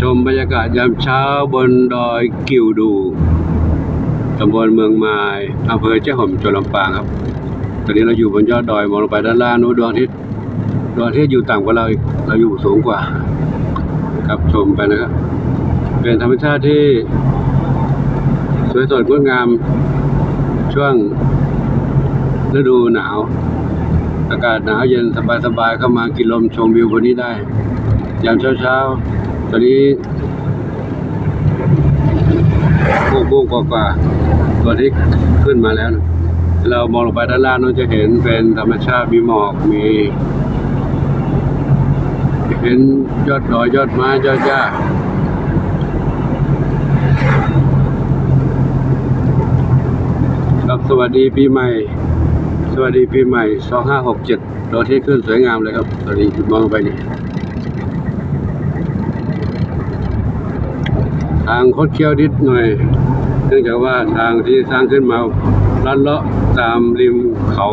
ชมบรรยากาศยามเช้าบนดอยกิวดูตำบลเมืองไม้อำเภอเจ้าห่มจังหวัดลำปางครับ ตอนนี้เราอยู่บนยอดดอยมองลงไปด้านล่างนู้นดวงอาทิตย์ดวงอาทิตย์อยู่ต่ำกว่าเราอีกเราอยู่สูงกว่า ครับชมไปนะครับ เป็นธรรมชาติที่ สวยสดงดงาม ช่วงฤดูหนาว อากาศหนาวเย็นสบายๆเข้ามากินลมชมวิวบนนี้ได้ ยามเช้าๆ ตอนนี้โมงโมงกว่าๆตัวที่ขึ้นมาแล้วนะเรามองลงไปด้านล่างนู้นจะเห็นเป็นธรรมชาติมีหมอกมี เห็นยอดดอยยอดไม้ยอดหญ้าครับสวัสดีปีใหม่ สวัสดีปีใหม่ 2567รถที่ขึ้นสวยงามเลยครับสวัสดีมองไปนี่ทางคดเคี้ยวนิดหน่อย เนื่องจากว่าทางที่สร้างขึ้นมาลัดเลาะตามริมเขา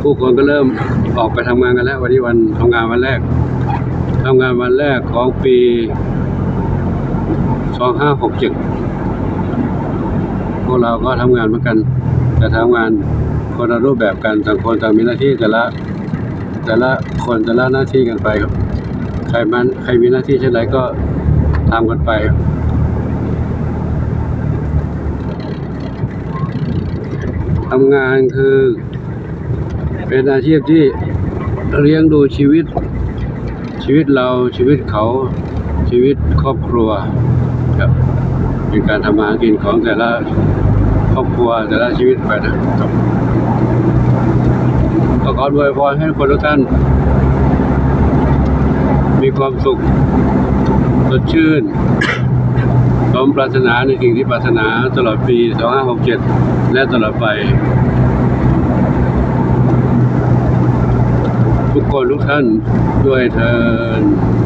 ผู้คนก็เริ่มออกไปทำงานกันแล้ว วันนี้วันทำงานวันแรกทำงานวันแรกของปี 2567 พวกเราก็ทำงานเหมือนกันแต่ทำงานคนละรูปแบบกันต่างคนต่างมีหน้าที่แต่ละ แต่ละคนแต่ละหน้าที่กันไปครับ ใครมันใครมีหน้าที่เช่นไรก็ทำกันไปทำงานคือ เป็นอาชีพที่เลี้ยงดูชีวิต ชีวิตเราชีวิตเขาชีวิตครอบครัวครับ เป็นการทำมาหากินของแต่ละครอบครัวแต่ละชีวิตไปนะครับก็ขออวยพรให้คนทุกท่าน มีความสุขสดชื่นสมปรารถนาในสิ่งที่ปรารถนาตลอดปี 2567 และตลอดไป ทุกคนทุกท่านด้วยเทินสาธุ